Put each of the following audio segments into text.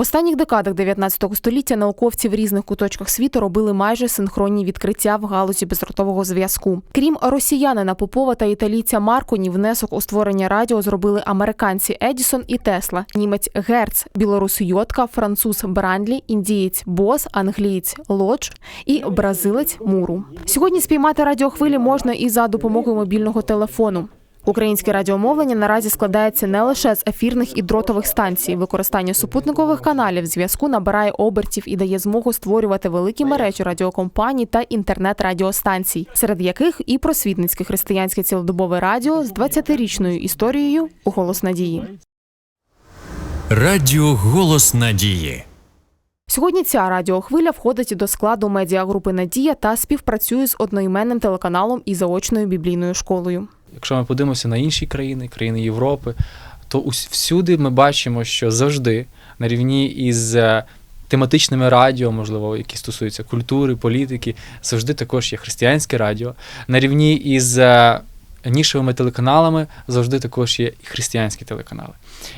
В останніх декадах 19 століття науковці в різних куточках світу робили майже синхронні відкриття в галузі бездротового зв'язку. Крім росіянина Попова та італійця Марконі, внесок у створення радіо зробили американці Едісон і Тесла, німець Герц, білорус Йотка, француз Брандлі, індієць Бос, англієць Лодж і бразилець Муру. Сьогодні спіймати радіохвилі можна і за допомогою мобільного телефону. Українське радіомовлення наразі складається не лише з ефірних і дротових станцій. Використання супутникових каналів зв'язку набирає обертів і дає змогу створювати великі мережі радіокомпаній та інтернет-радіостанцій, серед яких і просвітницьке християнське цілодобове радіо з 20-річною історією «Голос надії. Радіо Голос Надії. Сьогодні ця радіохвиля входить до складу медіагрупи Надія та співпрацює з одноіменним телеканалом і заочною біблійною школою. Якщо ми подивимося на інші країни, країни Європи, то всюди ми бачимо, що завжди на рівні із е, тематичними радіо, можливо, які стосуються культури, політики, завжди також є християнське радіо. На рівні із е, нішевими телеканалами завжди також є і християнські телеканали.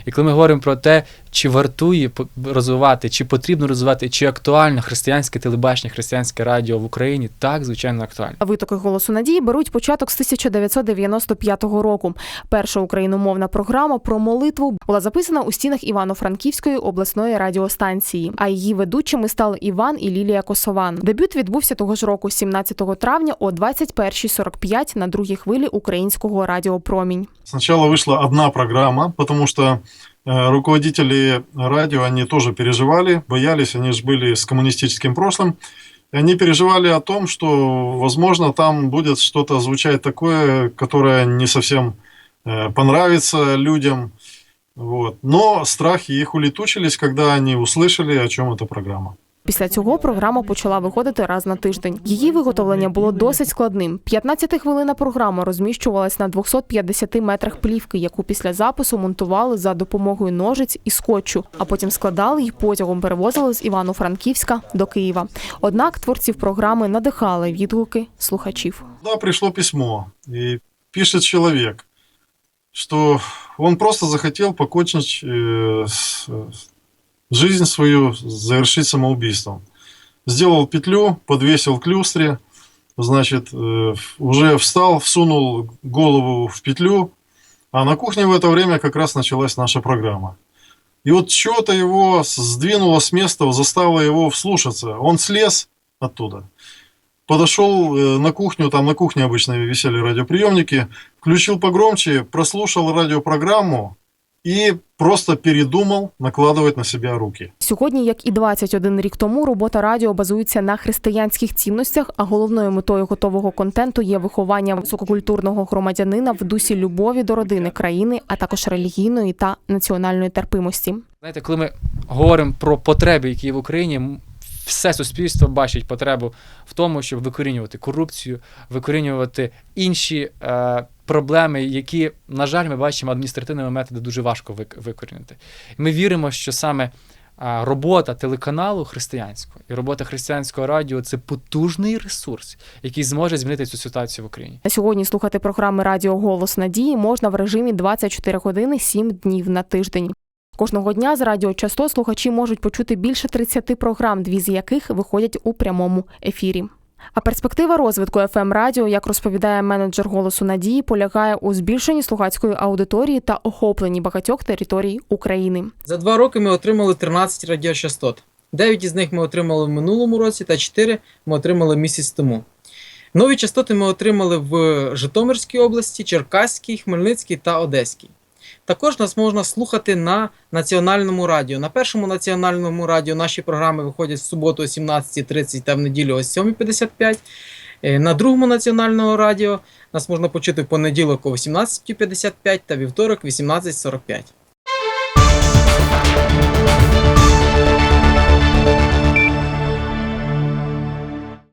І коли ми говоримо про те, чи вартує розвивати, чи потрібно розвивати, чи актуально християнське телебачення, християнське радіо в Україні, так, звичайно, актуально. Витоки голосу надії беруть початок з 1995 року. Перша україномовна програма про молитву була записана у стінах Івано-Франківської обласної радіостанції. А її ведучими стали Іван і Лілія Косован. Дебют відбувся того ж року, 17 травня о 21.45 на другій хвилі українського радіо Промінь. Сначала вышла одна программа, потому что э, руководители радио, они тоже переживали, боялись, они же были с коммунистическим прошлым. И они переживали о том, что, возможно, там будет что-то звучать такое, которое не совсем э, понравится людям. Вот. Но страхи их улетучились, когда они услышали, о чем эта программа. Після цього програма почала виходити раз на тиждень. Її виготовлення було досить складним. 15-хвилинна програма розміщувалась на 250 метрах плівки, яку після запису монтували за допомогою ножиць і скотчу, а потім складали і потягом перевозили з Івано-Франківська до Києва. Однак творців програми надихали відгуки слухачів. Туда пришло письмо, и пишет человек, что он просто захотел покончить э, с- с- жизнь свою, завершить самоубийством. Сделал петлю, подвесил к люстре, значит, э, уже встал, всунул голову в петлю, а на кухне в это время как раз началась наша программа. И вот что-то его сдвинуло с места, заставило его вслушаться. Он слез оттуда подошел э, на кухню, там на кухне обычно висели радиоприемники, включил погромче, прослушал радиопрограмму и просто передумал накладывать на себя руки. Сьогодні, як і 21 рік тому, робота радіо базується на християнських цінностях, а головною метою готового контенту є виховання висококультурного громадянина в дусі любові до родини, країни, а також релігійної та національної терпимості. Знаєте, коли ми говоримо про потреби, які є в Україні, все суспільство бачить потребу в тому, щоб викорінювати корупцію, викорінювати інші е, проблеми, які, на жаль, ми бачимо адміністративними методами дуже важко вик- викорінити. Ми віримо, що саме робота телеканалу християнського і робота християнського радіо це потужний ресурс, який зможе змінити цю ситуацію в Україні. Сьогодні слухати програми Радіо Голос Надії можна в режимі 24 години 7 днів на тиждень. Кожного дня з радіочастот слухачі можуть почути більше 30 програм, дві з яких виходять у прямому ефірі. А перспектива розвитку fm радіо, як розповідає менеджер голосу надії, полягає у збільшенні слухацької аудиторії та охопленні багатьох територій України. За два роки ми отримали 13 радіочастот. 9 із них ми отримали в минулому році, та 4 ми отримали місяць тому. Нові частоти ми отримали в Житомирській області, Черкаській, Хмельницькій та Одеській. Також нас можна слухати на національному радіо. На першому національному радіо наші програми виходять в суботу о 17.30 та в неділю о 7.55. Е, На другому національному радіо нас можна почути в понеділок о 18.55 та вівторок 18.45.